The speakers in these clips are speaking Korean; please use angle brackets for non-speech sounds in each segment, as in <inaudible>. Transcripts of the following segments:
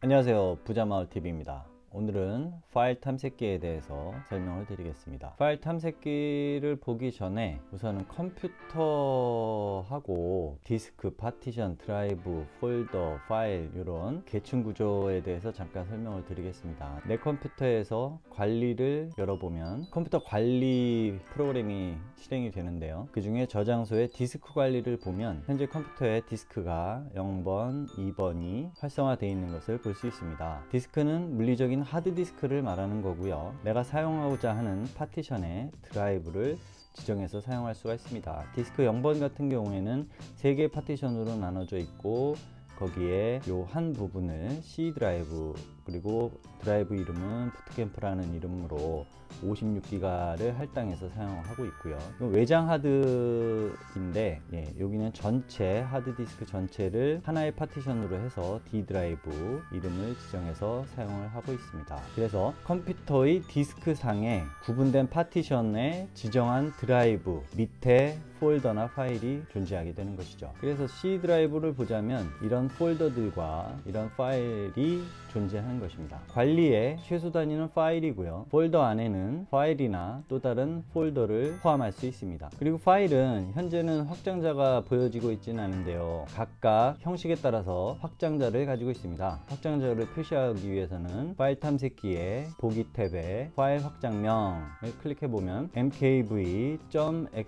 안녕하세요. 부자마을TV입니다. 오늘은 파일 탐색기에 대해서 설명을 드리겠습니다. 파일 탐색기를 보기 전에 우선은 컴퓨터하고 디스크, 파티션, 드라이브, 폴더, 파일 이런 계층 구조에 대해서 잠깐 설명을 드리겠습니다. 내 컴퓨터에서 관리를 열어보면 컴퓨터 관리 프로그램이 실행이 되는데요. 그 중에 저장소의 디스크 관리를 보면 현재 컴퓨터에 디스크가 0번, 2번이 활성화되어 있는 것을 볼 수 있습니다. 디스크는 물리적인 하드디스크를 말하는 거고요. 내가 사용하고자 하는 파티션의 드라이브를 지정해서 사용할 수가 있습니다. 디스크 0번 같은 경우에는 3개의 파티션으로 나눠져 있고 거기에 요 한 부분을 C 드라이브 그리고 드라이브 이름은 부트캠프라는 이름으로 56기가를 할당해서 사용하고 있고요. 외장 하드인데 예, 여기는 전체 하드디스크 전체를 하나의 파티션으로 해서 D 드라이브 이름을 지정해서 사용을 하고 있습니다. 그래서 컴퓨터의 디스크 상에 구분된 파티션에 지정한 드라이브 밑에 폴더나 파일이 존재하게 되는 것이죠. 그래서 C 드라이브를 보자면 이런 폴더들과 이런 파일이 존재하는 것입니다. 관리의 최소 단위는 파일이고요. 폴더 안에는 파일이나 또 다른 폴더를 포함할 수 있습니다. 그리고 파일은 현재는 확장자가 보여지고 있지는 않은데요. 각각 형식에 따라서 확장자를 가지고 있습니다. 확장자를 표시하기 위해서는 파일 탐색기의 보기 탭에 파일 확장명을 클릭해 보면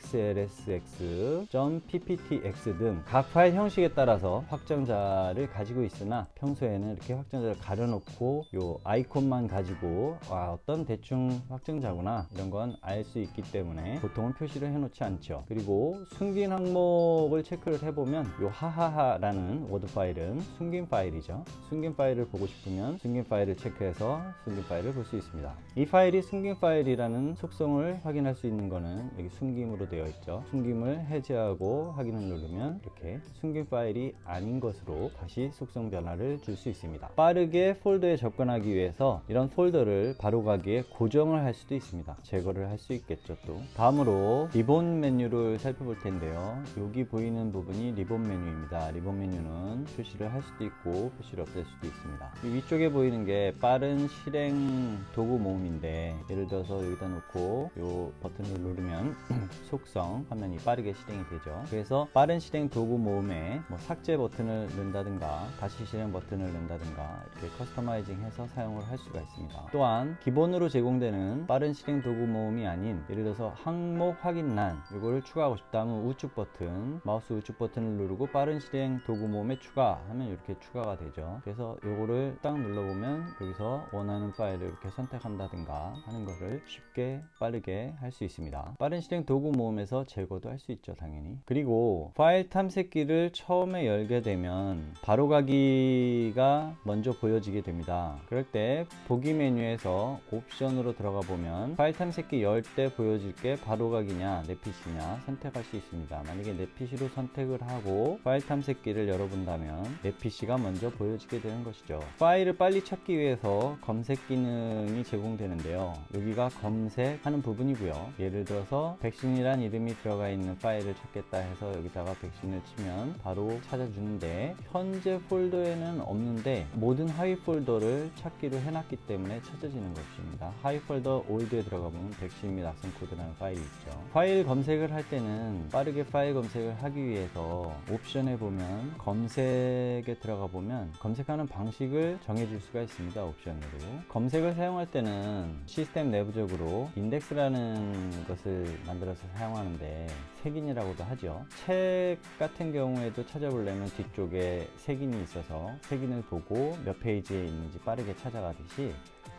mkv.xlsx, .pptx 등 각 파일 형식에 따라서 확장자를 가지고 있으나 평소에는 이렇게 확장자를 가려놓고 요 아이콘만 가지고 아, 어떤 대충 확장자구나 이런 건 알 수 있기 때문에 보통은 표시를 해놓지 않죠. 그리고 숨긴 항목을 체크를 해보면 요 하하하라는 워드 파일은 숨긴 파일이죠. 숨긴 파일을 보고 싶으면 숨긴 파일을 체크해서 숨긴 파일을 볼 수 있습니다. 이 파일이 숨긴 파일이라는 속성을 확인할 수 있는 거는 여기 숨김으로 되어 있죠. 숨김을 해제하고 확인을 누르면 이렇게 숨긴 파일이 아닌 것으로 다시 속성 변화를 줄 수 있습니다. 빠르게 폴더 에 접근하기 위해서 이런 폴더를 바로 가기에 고정을 할 수도 있습니다. 제거를 할 수 있겠죠 또. 다음으로 리본 메뉴를 살펴볼 텐데요. 여기 보이는 부분이 리본 메뉴입니다. 리본 메뉴는 표시를 할 수도 있고 표시를 없앨 수도 있습니다. 이 위쪽에 보이는 게 빠른 실행 도구 모음인데 예를 들어서 여기다 놓고 이 버튼을 누르면 <clears throat> 속성 화면이 빠르게 실행이 되죠. 그래서 빠른 실행 도구 모음에 뭐 삭제 버튼을 넣는다든가 다시 실행 버튼을 넣는다든가 이렇게 커스터마이 징 해서 사용을 할 수가 있습니다. 또한 기본으로 제공되는 빠른 실행 도구 모음이 아닌 예를 들어서 항목 확인란 이거를 추가하고 싶다 하면 우측 버튼 마우스 우측 버튼을 누르고 빠른 실행 도구 모음에 추가하면 이렇게 추가가 되죠. 그래서 이거를 딱 눌러보면 여기서 원하는 파일을 이렇게 선택한다든가 하는 거를 쉽게 빠르게 할 수 있습니다. 빠른 실행 도구 모음에서 제거도 할 수 있죠, 당연히. 그리고 파일 탐색기를 처음에 열게 되면 바로 가기가 먼저 보여지게 됩니다. 그럴 때 보기 메뉴에서 옵션으로 들어가 보면 파일 탐색기 열 때 보여질 게 바로 가기냐, 내 PC냐 선택할 수 있습니다. 만약에 내 PC로 선택을 하고 파일 탐색기를 열어본다면 내 PC가 먼저 보여지게 되는 것이죠. 파일을 빨리 찾기 위해서 검색 기능이 제공되는데요. 여기가 검색하는 부분이고요. 예를 들어서 백신이란 이름이 들어가 있는 파일을 찾겠다 해서 여기다가 백신을 치면 바로 찾아주는데 현재 폴더에는 없는데 모든 하위 폴더 를 찾기로 해놨기 때문에 찾아지는 것입니다. 하위 폴더 올드에 들어가 보면 백신 및 악성 코드라는 파일이 있죠. 파일 검색을 할 때는 빠르게 파일 검색을 하기 위해서 옵션에 보면 검색에 들어가 보면 검색하는 방식을 정해줄 수가 있습니다. 옵션으로. 검색을 사용할 때는 시스템 내부적으로 인덱스라는 것을 만들어서 사용하는데 색인이라고도 하죠. 책 같은 경우에도 찾아보려면 뒤쪽에 색인이 있어서 색인을 보고 몇 페이지에 있는 지 빠르게 찾아가듯이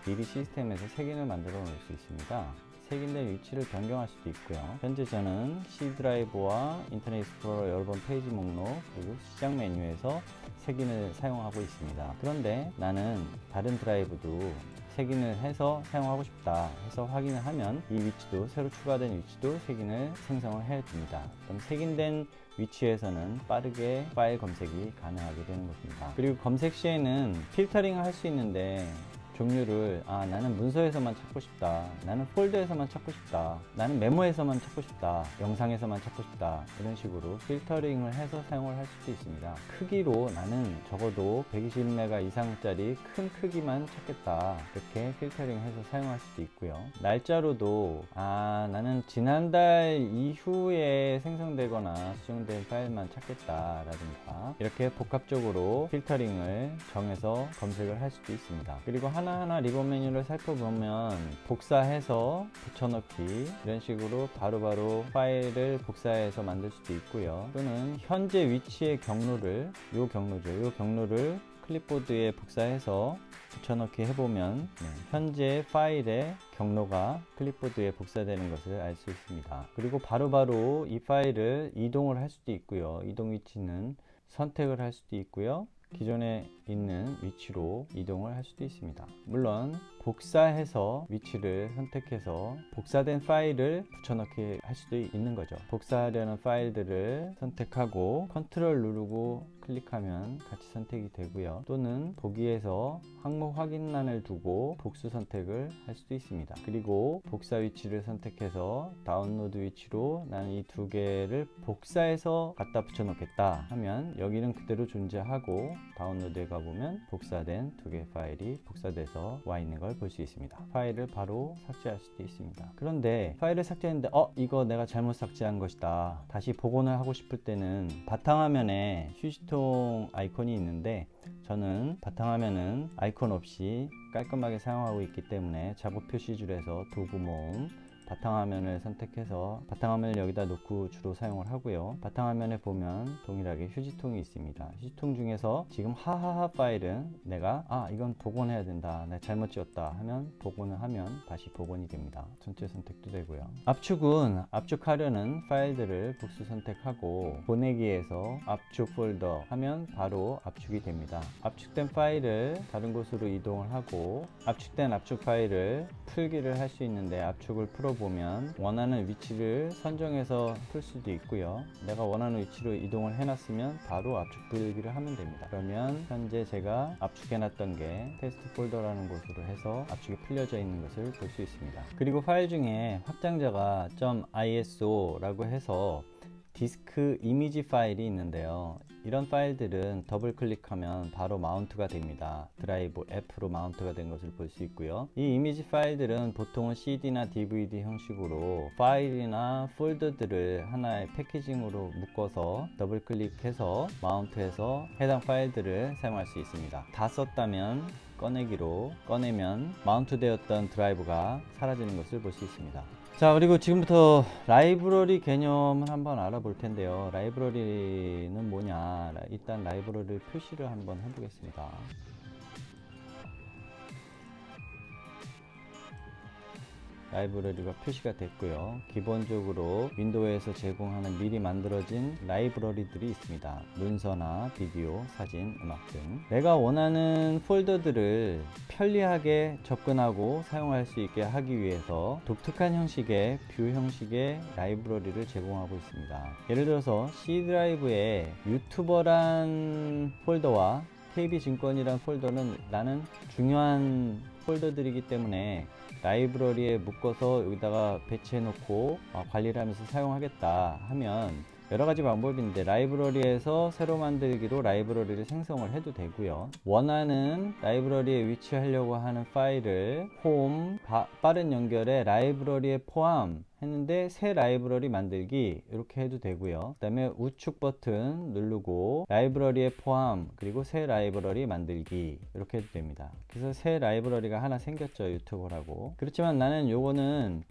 미리 시스템에서 색인을 만들어 놓을 수 있습니다. 색인의 위치를 변경할 수도 있고요. 현재 저는 C 드라이브와 인터넷 익스플로러 여러 번 페이지 목록 그리고 시작 메뉴에서 색인을 사용하고 있습니다. 그런데 나는 다른 드라이브도 색인을 해서 사용하고 싶다 해서 확인을 하면 이 위치도 새로 추가된 위치도 색인을 생성을 해 줍니다. 그럼 색인된 위치에서는 빠르게 파일 검색이 가능하게 되는 것입니다. 그리고 검색 시에는 필터링을 할 수 있는데 종류를 아 나는 문서에서만 찾고 싶다. 나는 폴더에서만 찾고 싶다. 나는 메모에서만 찾고 싶다. 영상에서만 찾고 싶다. 이런 식으로 필터링을 해서 사용을 할 수도 있습니다. 크기로 나는 적어도 120메가 이상짜리 큰 크기만 찾겠다. 이렇게 필터링해서 사용할 수도 있고요. 날짜로도 아 나는 지난달 이후에 생성되거나 수정된 파일만 찾겠다 라든가 이렇게 복합적으로 필터링을 정해서 검색을 할 수도 있습니다. 그리고 하나 하나 리본 메뉴를 살펴보면 복사해서 붙여넣기 이런 식으로 바로 바로 파일을 복사해서 만들 수도 있고요 또는 현재 위치의 경로를 요 경로죠 요 경로를 클립보드에 복사해서 붙여넣기 해보면 네, 현재 파일의 경로가 클립보드에 복사되는 것을 알 수 있습니다. 그리고 바로 바로 이 파일을 이동을 할 수도 있고요. 이동 위치는 선택을 할 수도 있고요. 기존에 있는 위치로 이동을 할 수도 있습니다. 물론 복사해서 위치를 선택해서 복사된 파일을 붙여넣기 할 수도 있는 거죠. 복사하려는 파일들을 선택하고 컨트롤 누르고 클릭하면 같이 선택이 되고요. 또는 보기에서 항목 확인란을 두고 복수 선택을 할 수도 있습니다. 그리고 복사 위치를 선택해서 다운로드 위치로 나는 이 두 개를 복사해서 갖다 붙여놓겠다 하면 여기는 그대로 존재하고 다운로드에 가 보면 복사된 두 개의 파일이 복사돼서 와 있는 걸 볼 수 있습니다. 파일을 바로 삭제할 수도 있습니다. 그런데 파일을 삭제했는데 어 이거 내가 잘못 삭제한 것이다. 다시 복원을 하고 싶을 때는 바탕화면에 휴지통 아이콘이 있는데 저는 바탕화면은 아이콘 없이 깔끔하게 사용하고 있기 때문에 작업 표시줄에서 도구 모음 바탕화면을 선택해서 바탕화면을 여기다 놓고 주로 사용을 하고요. 바탕화면에 보면 동일하게 휴지통이 있습니다. 휴지통 중에서 지금 하하하 파일은 내가 아 이건 복원해야 된다. 내가 잘못 지었다 하면 복원을 하면 다시 복원이 됩니다. 전체 선택도 되고요. 압축은 압축하려는 파일들을 복수 선택하고 보내기에서 압축 폴더 하면 바로 압축이 됩니다. 압축된 파일을 다른 곳으로 이동을 하고 압축된 압축 파일을 풀기를 할 수 있는데 압축을 풀어 보면 원하는 위치를 선정해서 풀 수도 있고요. 내가 원하는 위치로 이동을 해놨으면 바로 압축 풀기를 하면 됩니다. 그러면 현재 제가 압축해놨던 게 테스트 폴더라는 곳으로 해서 압축이 풀려져 있는 것을 볼 수 있습니다. 그리고 파일 중에 확장자가 .iso라고 해서 디스크 이미지 파일이 있는데요. 이런 파일들은 더블 클릭하면 바로 마운트가 됩니다. 드라이브 F로 마운트가 된 것을 볼 수 있고요. 이 이미지 파일들은 보통은 CD나 DVD 형식으로 파일이나 폴더들을 하나의 패키징으로 묶어서 더블 클릭해서 마운트해서 해당 파일들을 사용할 수 있습니다. 다 썼다면 꺼내기로 꺼내면 마운트 되었던 드라이브가 사라지는 것을 볼 수 있습니다. 자 그리고 지금부터 라이브러리 개념을 한번 알아볼 텐데요. 라이브러리는 뭐냐? 일단 라이브러리 표시를 한번 해보겠습니다 라이브러리가 표시가 됐고요. 기본적으로 윈도우에서 제공하는 미리 만들어진 라이브러리들이 있습니다. 문서나 비디오, 사진, 음악 등. 내가 원하는 폴더들을 편리하게 접근하고 사용할 수 있게 하기 위해서 독특한 형식의 뷰 형식의 라이브러리를 제공하고 있습니다. 예를 들어서 C 드라이브에 유튜버란 폴더와 KB증권이란 폴더는 나는 중요한 폴더들이기 때문에 라이브러리에 묶어서 여기다가 배치해 놓고 어, 관리를 하면서 사용하겠다 하면 여러 가지 방법이 있는데 라이브러리에서 새로 만들기로 라이브러리를 생성을 해도 되고요. 원하는 라이브러리에 위치하려고 하는 파일을 홈 바- 빠른 연결에 라이브러리에 포함 했는데 새 라이브러리 만들기 이렇게 해도 되고요. 그 다음에 우측 버튼 누르고 라이브러리에 포함 그리고 새 라이브러리 만들기 이렇게 해도 됩니다. 그래서 새 라이브러리가 하나 생겼죠 유튜버라고. 그렇지만 나는 요거는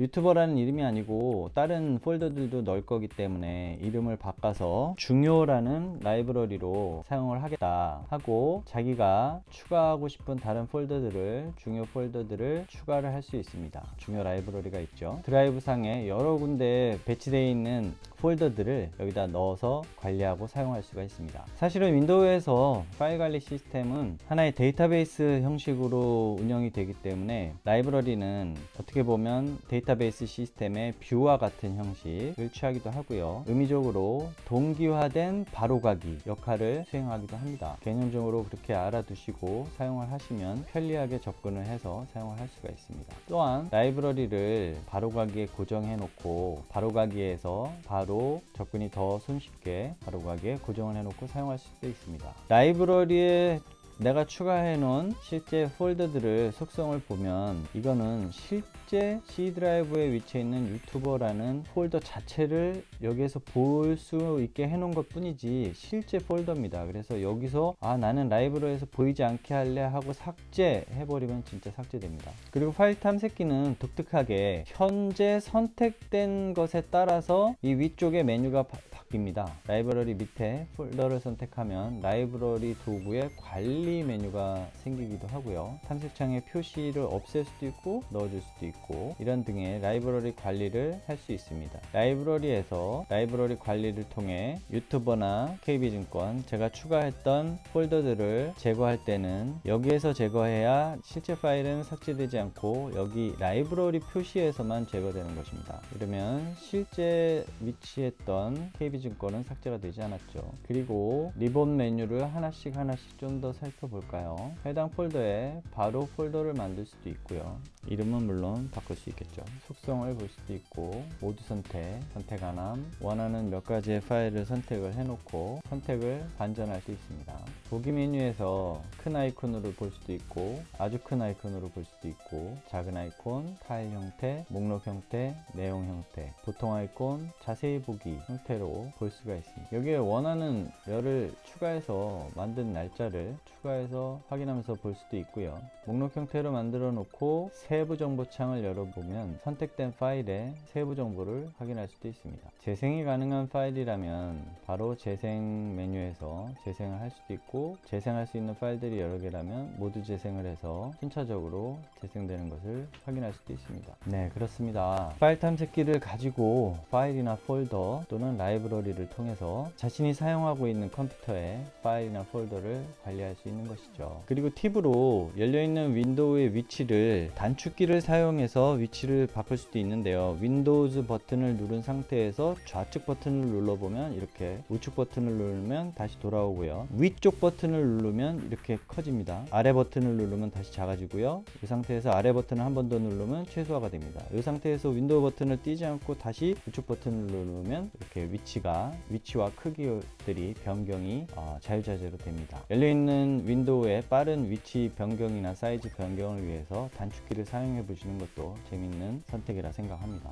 유튜버라는 이름이 아니고 다른 폴더들도 넣을 거기 때문에 이름을 바꿔서 중요라는 라이브러리로 사용을 하겠다 하고 자기가 추가하고 싶은 다른 폴더들을 중요 폴더들을 추가를 할 수 있습니다. 중요 라이브러리가 있죠. 드라이브 상에 여러 군데 배치되어 있는 폴더들을 여기다 넣어서 관리하고 사용할 수가 있습니다. 사실은 윈도우에서 파일 관리 시스템은 하나의 데이터베이스 형식으로 운영이 되기 때문에 라이브러리는 어떻게 보면 이런 데이터베이스 시스템의 뷰와 같은 형식을 취하기도 하고요. 의미적으로 동기화된 바로가기 역할을 수행하기도 합니다. 개념적으로 그렇게 알아두시고 사용을 하시면 편리하게 접근을 해서 사용을 할 수가 있습니다. 또한 라이브러리를 바로가기에 고정해 놓고 바로가기에서 바로 접근이 더 손쉽게 바로가기에 고정을 해 놓고 사용할 수도 있습니다. 라이브러리에 내가 추가해 놓은 실제 폴더들을 속성을 보면 이거는 실제 C 드라이브에 위치해 있는 유튜버라는 폴더 자체를 여기에서 볼 수 있게 해 놓은 것 뿐이지 실제 폴더입니다. 그래서 여기서 아 나는 라이브러리에서 보이지 않게 할래 하고 삭제해 버리면 진짜 삭제됩니다. 그리고 파일 탐색기는 독특하게 현재 선택된 것에 따라서 이 위쪽에 메뉴가 바, 바뀝니다. 라이브러리 밑에 폴더를 선택하면 라이브러리 도구의 관리 메뉴가 생기기도 하고요. 탐색창에 표시를 없앨 수도 있고 넣어줄 수도 있고 이런 등의 라이브러리 관리를 할 수 있습니다. 라이브러리에서 라이브러리 관리를 통해 유튜버나 KB증권 제가 추가했던 폴더들을 제거할 때는 여기에서 제거해야 실제 파일은 삭제되지 않고 여기 라이브러리 표시에서만 제거되는 것입니다. 이러면 실제 위치했던 KB 증권은 삭제가 되지 않았죠. 그리고 리본 메뉴를 하나씩 하나씩 좀 더 살펴볼까요? 해당 폴더에 바로 폴더를 만들 수도 있고요. 이름은 물론 바꿀 수 있겠죠. 속성을 볼 수도 있고 모두 선택, 선택 안함, 원하는 몇 가지의 파일을 선택을 해놓고 선택을 반전할 수 있습니다. 보기 메뉴에서 큰 아이콘으로 볼 수도 있고 아주 큰 아이콘으로 볼 수도 있고 작은 아이콘, 파일 형태, 목록 형태, 내용 형태, 보통 아이콘, 자세히 보기 형태로 볼 수가 있습니다. 여기에 원하는 열을 추가해서 만든 날짜를 추가해서 확인하면서 볼 수도 있고요. 목록 형태로 만들어 놓고 세부 정보 창을 열어보면 선택된 파일의 세부 정보를 확인할 수도 있습니다. 재생이 가능한 파일이라면 바로 재생 메뉴에서 재생을 할 수도 있고 재생할 수 있는 파일들이 여러 개라면 모두 재생을 해서 순차적으로 재생되는 것을 확인할 수도 있습니다. 네, 그렇습니다. 파일 탐색기를 가지고 파일이나 폴더 또는 라이브러리를 통해서 자신이 사용하고 있는 컴퓨터에 파일이나 폴더를 관리할 수 있는 것이죠. 그리고 팁으로 열려있는 윈도우의 위치를 단축키를 사용해서 위치를 바꿀 수도 있는데요. 윈도우즈 버튼을 누른 상태에서 좌측 버튼을 눌러보면 이렇게 우측 버튼을 누르면 다시 돌아오고요. 위쪽 버튼 을 누르면 이렇게 커집니다. 아래 버튼을 누르면 다시 작아지고요. 이 상태에서 아래 버튼을 한 번 더 누르면 최소화가 됩니다. 이 상태에서 윈도우 버튼을 띄지 않고 다시 우측 버튼을 누르면 이렇게 위치가 위치와 크기들이 변경이 어, 자유자재로 됩니다. 열려있는 윈도우의 빠른 위치 변경이나 사이즈 변경을 위해서 단축키를 사용해 보시는 것도 재밌는 선택이라 생각합니다.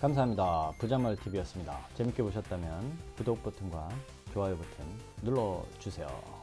감사합니다. 부자마을 TV였습니다. 재밌게 보셨다면 구독 버튼과 좋아요 버튼 눌러주세요.